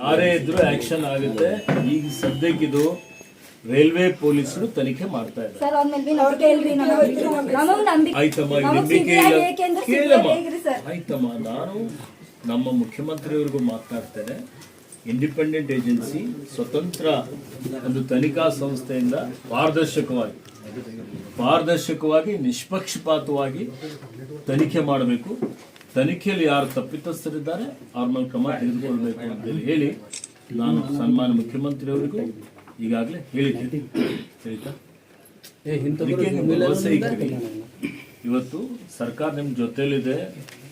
ಯಾರೇ ಇದ್ರೂ ಆಕ್ಷನ್ ಆಗುತ್ತೆ. ಈಗ ಸದ್ಯಕ್ಕಿದು ರೈಲ್ವೆ ಪೊಲೀಸರು ತನಿಖೆ ಮಾಡ್ತಾ ಇದ್ದಾರೆ. ಸರ್ ನಮಗ್ ನಂಬಿಕೆ ಆಯ್ತಮ್ಮ ಈಗ ನಮಗ್ ನಂಬಿಕೆ ಸಿಗ್ಲಿಲ್ಲ ಇಲ್ಲ. ಏಕೆಂದ್ರೆ ಕೇಳಮ್ಮ. ಸಿಗ್ಲಿಲ್ಲ ಈಗ್ರಿ ಸರ್? ಆಯ್ತಮ್ಮ ನಾನು ನಮ್ಮ ಮುಖ್ಯಮಂತ್ರಿಯವರಿಗೂ ಮಾತನಾಡ್ತೇನೆ ಇಂಡಿಪೆಂಡೆಂಟ್ ಏಜೆನ್ಸಿ ಸ್ವತಂತ್ರ ಒಂದು ತನಿಖಾ ಸಂಸ್ಥೆಯಿಂದ ಪಾರದರ್ಶಕವಾಗಿ ಪಾರದರ್ಶಕವಾಗಿ ನಿಷ್ಪಕ್ಷಪಾತವಾಗಿ ತನಿಖೆ ಮಾಡಬೇಕು. ತನಿಖೆಯಲ್ಲಿ ಯಾರು ತಪ್ಪಿತಸ್ಥರಿದ್ದಾರೆ ಅವ್ರ ಮೇಲೆ ಕ್ರಮ ತೆಗೆದುಕೊಳ್ಬೇಕು ಅಂತ ಹೇಳಿ ನಾನು ಸನ್ಮಾನ್ಯ ಮುಖ್ಯಮಂತ್ರಿಯವರಿಗೂ ಈಗಾಗಲೇ ಹೇಳಿದ್ದೀನಿ. ಆಯ್ತಾ? ಭರವಸೆ. ಇವತ್ತು ಸರ್ಕಾರ ನಿಮ್ಮ ಜೊತೆಲಿದೆ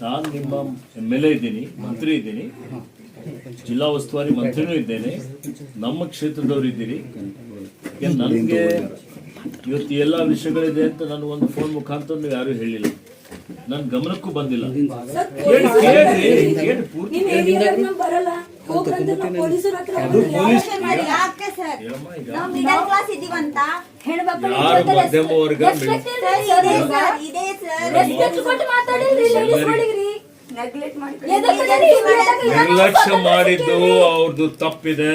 ನಾನು ನಿಮ್ಮ ಎಂ ಎಲ್ ಎ ಇದ್ದೀನಿ ಮಂತ್ರಿ ಇದ್ದೀನಿ. ಜಿಲ್ಲಾ ಉಸ್ತುವಾರಿ ಮಂತ್ರಿನೂ ಇದ್ದೇನೆ. ನಮ್ಮ ಕ್ಷೇತ್ರದವರು ಇದ್ದೀರಿ. ನನಗೆ ಇವತ್ತು ಎಲ್ಲ ವಿಷಯಗಳಿದೆ ಅಂತ ನಾನು ಒಂದು ಫೋನ್ ಮುಖಾಂತರ ನೀವು ಯಾರೂ ಹೇಳಿಲ್ಲ. ನನ್ನ ಗಮನಕ್ಕೂ ಬಂದಿಲ್ಲ. ಯಾರು ಮಧ್ಯಮ ವರ್ಗ ನಿರ್ಲಕ್ಷ್ಯ ಮಾಡಿದ್ದು ಅವ್ರದ್ದು ತಪ್ಪಿದೆ.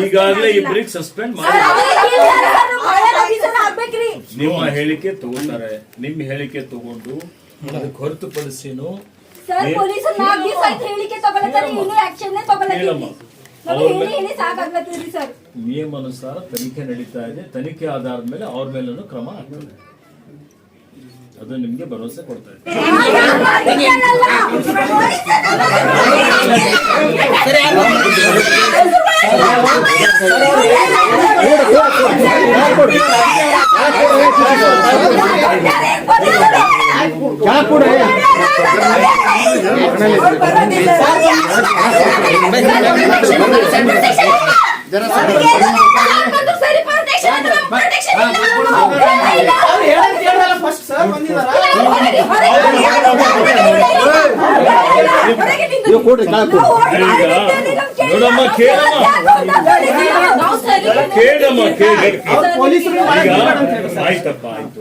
ಈಗಾಗಲೇ ಇಬ್ಬರಿಗೆ ಸಸ್ಪೆಂಡ್ ಮಾಡಿ ಆಗ್ಬೇಕ್ರಿ ನಿಮ್ಮ ಹೇಳಿಕೆ ತಗೊಂತಾರೆ ನಿಮ್ಮ ಹೇಳಿಕೆ ತಗೊಂಡು ಅದಕ್ಕೆ ಹೊರತುಪಡಿಸಿನು ಸರ್ ಪೊಲೀಸರು ನಾಲ್ಕು ದಿವಸ ಆಯ್ತು ಹೇಳಿಕೆ ತಗೊಳತ್ತಾರೆ ಇನ್ನೂ ಆಕ್ಷನ್ ಅವ್ರ ಹೇಳಿ ಸರ್ ನಿಯಮಾನುಸಾರ ತನಿಖೆ ನಡೀತಾ ಇದೆ. ತನಿಖೆ ಆಧಾರದ ಮೇಲೆ ಅವ್ರ ಮೇಲೂ ಕ್ರಮ ಆಗ್ತದೆ. ಅದು ನಿಮ್ಗೆ ಭರವಸೆ ಕೊಡ್ತಾ ಇದೆ ಫಸ್ಟ್ ಸರ್ ಬಂದಿದಾರ ನೋಡಮ್ಮ ಕೇಳಮ್ಮ ಕೇಳಮ್ಮ. ಕೇಳಿ. ಈಗ ಆಯ್ತಪ್ಪ ಆಯ್ತು.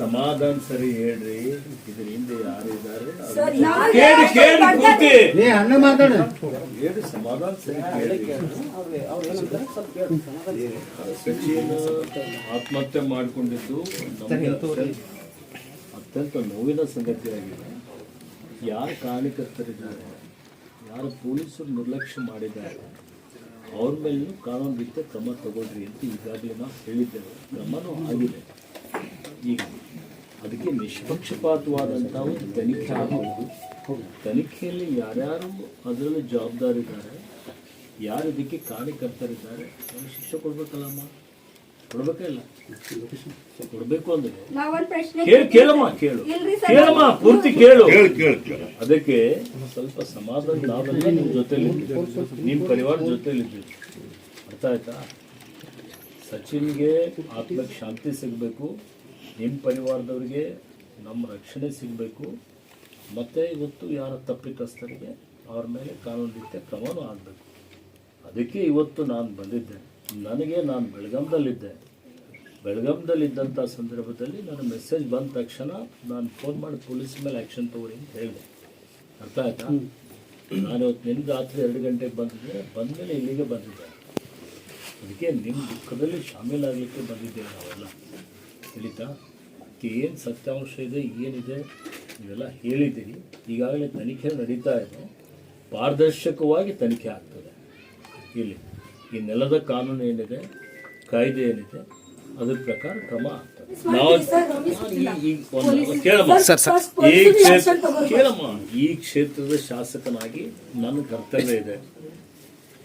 ಸಮಾಧಾನ ಸರಿ ಹೇಳ್ರಿ. ಇದ್ರ ಹಿಂದೆ ಯಾರು ಇದ್ದಾರೆ? ಕೇಳಿ ಕೇಳಿ ಪೂರ್ತಿ. ನೀ ಅಣ್ಣ ಮಾತಾಡ. ಹೇಳಿ ಸಮಾಧಾನ ಸರಿ ಕೇಳಿ. ಸಚಿನ್ ಆತ್ಮಹತ್ಯೆ ಮಾಡಿಕೊಂಡಿದ್ದು ಅತ್ಯಂತ ನೋವಿನ ಸಂಗತಿಯಾಗಿದೆ. ಯಾರು ಕಾರ್ಯಕರ್ತರಿದ್ದಾರೆ, ಯಾರು ಪೊಲೀಸರು ನಿರ್ಲಕ್ಷ್ಯ ಮಾಡಿದ್ದಾರೆ, ಅವ್ರ ಮೇಲೂ ಕಾನೂನು ರೀತಿಯ ಕ್ರಮ ತಗೊಳ್ರಿ ಅಂತ ಈಗಾಗಲೇ ನಾವು ಹೇಳಿದ್ದೇವೆ. ಕ್ರಮನೂ ಆಗಿದೆ. ಈಗ ಅದಕ್ಕೆ ನಿಷ್ಪಕ್ಷಪಾತವಾದಂಥ ಒಂದು ತನಿಖೆ ಆಗಬಹುದು ತನಿಖೆಯಲ್ಲಿ ಯಾರ್ಯಾರು ಅದರಲ್ಲಿ ಜವಾಬ್ದಾರಿದ್ದಾರೆ, ಯಾರು ಇದಕ್ಕೆ ಕಾರ್ಯಕರ್ತರಿದ್ದಾರೆ ಶಿಕ್ಷೆ ಕೊಡ್ಬೇಕಲ್ಲಮ್ಮ. ಕೊಡ್ಬೇಕೇ ಅಂದ್ರೆ. ನಾವೊಂದ್ ಪ್ರಶ್ನೆ ಕೇಳು ಕೇಳಮ್ಮ ಕೇಳು. ಇಲ್ರಿ ಸರ್. ಕೇಳಮ್ಮ ಪೂರ್ತಿ ಕೇಳು. ಅದಕ್ಕೆ ಸ್ವಲ್ಪ ಸಮಾಧಾನ ನಾವೆಲ್ಲ ನಿಮ್ ಜೊತೆಲಿ ನಿಮ್ ಪರಿವಾರ ಜೊತೆಲಿ ಇದ್ದೀವಿ. ಅರ್ಥ ಆಯ್ತಾ? ಸಚಿನ್ಗೆ ಆತ್ಮಕ್ಕೆ ಶಾಂತಿ ಸಿಗಬೇಕು. ನಿಮ್ಮ ಪರಿವಾರದವ್ರಿಗೆ ನಮ್ಮ ರಕ್ಷಣೆ ಸಿಗಬೇಕು. ಮತ್ತೆ ಇವತ್ತು ಯಾರ ತಪ್ಪಿತಸ್ಥರಿಗೆ ಅವ್ರ ಮೇಲೆ ಕಾನೂನು ರೀತಿಯ ಕ್ರಮನೂ ಆಗಬೇಕು. ಅದಕ್ಕೆ ಇವತ್ತು ನಾನು ಬಂದಿದ್ದೆ ನನಗೆ ನಾನು ಬೆಳಗಾಂದಲ್ಲಿದ್ದೆ ಬೆಳಗಾಂದಲ್ಲಿದ್ದಂಥ ಸಂದರ್ಭದಲ್ಲಿ ನನ್ನ ಮೆಸೇಜ್ ಬಂದ ತಕ್ಷಣ ನಾನು ಫೋನ್ ಮಾಡಿ ಪೊಲೀಸ್ ಮೇಲೆ ಆ್ಯಕ್ಷನ್ ತಗೊಳ್ಳಿ ಅಂತ ಹೇಳಿದೆ. ಅರ್ಥ ಆಯ್ತಾ? ನಾನು ಇವತ್ತು ನಿನ್ನ ರಾತ್ರಿ ಎರಡು ಗಂಟೆಗೆ ಬಂದಿದ್ದೆ. ಬಂದಮೇಲೆ ಇಲ್ಲಿಗೆ ಬಂದಿದ್ದೆ. ಅದಕ್ಕೆ ನಿಮ್ಮ ದುಃಖದಲ್ಲಿ ಶಾಮೀಲಾಗಲಿಕ್ಕೆ ಬಂದಿದ್ದೇವೆ ನಾವೆಲ್ಲ? ತಿಳಿತಾ? ಏನು ಸತ್ಯಾಂಶ ಇದೆ ಏನಿದೆ ಇವೆಲ್ಲ ಹೇಳಿದ್ದೀರಿ. ಈಗಾಗಲೇ ತನಿಖೆ ನಡೀತಾ ಇದೆ. ಪಾರದರ್ಶಕವಾಗಿ ತನಿಖೆ ಆಗ್ತದೆ. ಇಲ್ಲಿ ಈ ನೆಲದ ಕಾನೂನು ಏನಿದೆ ಕಾಯ್ದೆ ಏನಿದೆ ಅದ್ರ ಪ್ರಕಾರ ಕ್ರಮ ಆಗ್ತದೆ. ನಾವು ಕೇಳಮ್ಮ. ಈ ಕ್ಷೇತ್ರ ಕೇಳಮ್ಮ ಈ ಕ್ಷೇತ್ರದ ಶಾಸಕನಾಗಿ ನನ್ನ ಕರ್ತವ್ಯ ಇದೆ.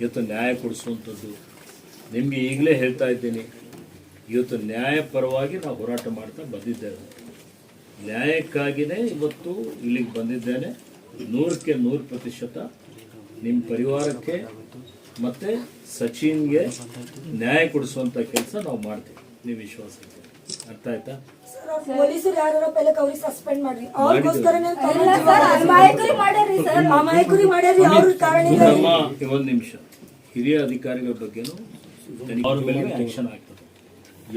ಇವತ್ತು ನ್ಯಾಯ ಕೊಡಿಸುವಂಥದ್ದು. ನಿಮಗೆ ಈಗಲೇ ಹೇಳ್ತಾ ಇದ್ದೀನಿ. ಇವತ್ತು ನ್ಯಾಯ ಪರವಾಗಿ ನಾವು ಹೋರಾಟ ಮಾಡ್ತಾ ಬಂದಿದ್ದೇವೆ. ನ್ಯಾಯಕ್ಕಾಗಿಯೇ ಇವತ್ತು ಇಲ್ಲಿಗೆ ಬಂದಿದ್ದೇನೆ. ನೂರಕ್ಕೆ ನೂರು ಪ್ರತಿಶತ ನಿಮ್ಮ ಪರಿವಾರಕ್ಕೆ ಮತ್ತೆ ಸಚಿನ್ಗೆ ನ್ಯಾಯ ಕೊಡಿಸುವಂಥ ಕೆಲಸ ನಾವು ಮಾಡ್ತೀವಿ. ನೀವು ವಿಶ್ವಾಸ. ಅರ್ಥ ಆಯ್ತಾ? ಪೊಲೀಸರು ಯಾರು ಪೆಲಕ್ ಅವ್ರಿಗೆ ಸಸ್ಪೆಂಡ್ ಮಾಡ್ರಿ. ಅವ್ರ ಕಾರಣ ಒಂದು ನಿಮಿಷ. ಹಿರಿಯ ಅಧಿಕಾರಿಗಳ ಬಗ್ಗೆನೂ ತನಿಖೆ- ಅವ್ರ ಮೇಲೆ ಆಗ್ತದೆ.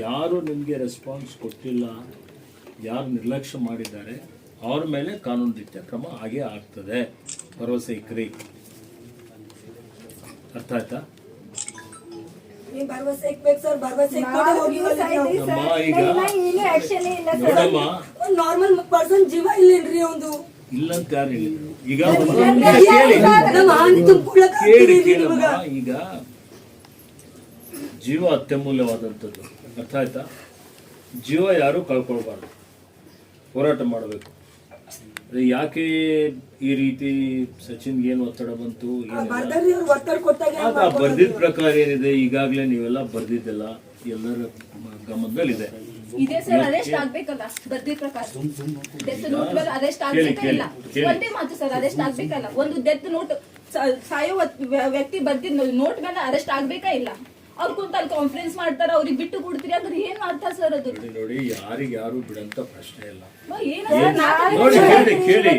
ಯಾರು ನಿಮಗೆ ರೆಸ್ಪಾನ್ಸ್ ಕೊಟ್ಟಿಲ್ಲ ಯಾರು ನಿರ್ಲಕ್ಷ್ಯ ಮಾಡಿದ್ದಾರೆ ಅವ್ರ ಮೇಲೆ ಕಾನೂನು ರೀತಿಯ ಕ್ರಮ ಹಾಗೆ ಆಗ್ತದೆ. ಭರವಸೆ ಇಕ್ರಿ. ನೋಡಮ್ಮ. ಆಯ್ತಾ ನಾರ್ಮಲ್ ಪರ್ಸನ್ ಜೀವ ಇಲ್ಲೇನ್ರಿ ಒಂದು. ಇಲ್ಲ ಅಂತ ಯಾರು ಹೇಳಿದ್ರು? ಈಗ ಕೇಳಿ. ಕೇಳಮ್ಮ. ಈಗ ಜೀವ ಅತ್ಯಮೂಲ್ಯವಾದಂಥದ್ದು. ಅರ್ಥ ಆಯ್ತಾ? ಜೀವ ಯಾರು ಕಳ್ಕೊಳ್ಬಾರ್ದು. ಹೋರಾಟ ಮಾಡಬೇಕು. ಯಾಕೆ ಈ ರೀತಿ ಸಚಿನ್ ಏನು ಒತ್ತಡ ಬಂತು ಬರ್ದಿದ ಪ್ರಕಾರ ಏನಿದೆ ಈಗಾಗಲೇ ನೀವೆಲ್ಲ ಬರ್ದಿದ್ದೆಲ್ಲ ಎಲ್ಲರ ಗಮನದಲ್ಲಿದೆ. ಇದೆ ಸರ್ ಅರೆಸ್ಟ್ ಆಗ್ಬೇಕಲ್ಲ? ಬರ್ದಿದ್ ಪ್ರಕಾರ. ಡೆತ್ ನೋಟ್ ಮೇಲೆ ಅರೆಸ್ಟ್ ಆಗ್ಬೇಕಲ್ಲ. ಒಂದೇ ಮಾತು ಸರ್ ಅರೆಸ್ಟ್ ಆಗ್ಬೇಕಲ್ಲ? ಒಂದು ಡೆತ್ ನೋಟ್ ಸಾಯೋ ವ್ಯಕ್ತಿ ಬರ್ದಿದ್ ನೋಟ್ ಮೇಲೆ ಅರೆಸ್ಟ್ ಆಗ್ಬೇಕಾ ಇಲ್ಲ? ಅವ್ರು ಕುಂತ ಅಲ್ಲಿ ಕಾನ್ಫರೆನ್ಸ್ ಮಾಡ್ತಾರ ಅವ್ರಿಗೆ ಬಿಟ್ಟು ಕೊಡ್ತೀರಿ ಅಂದ್ರೆ ಏನ್ ಅರ್ಥ ಸರ್ ಅದು? ನೋಡಿ ನೋಡಿ ಯಾರಿಗೆ ಯಾರು ಬಿಡಂತ ಪ್ರಶ್ನೆ ಇಲ್ಲ. ಏನು ನೋಡಿ ಕೇಳಿ ಕೇಳಿ.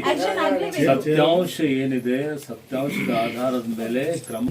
ಸತ್ಯಾಂಶ ಏನಿದೆ ಸತ್ಯಾಂಶದ ಆಧಾರದ ಮೇಲೆ ಕ್ರಮ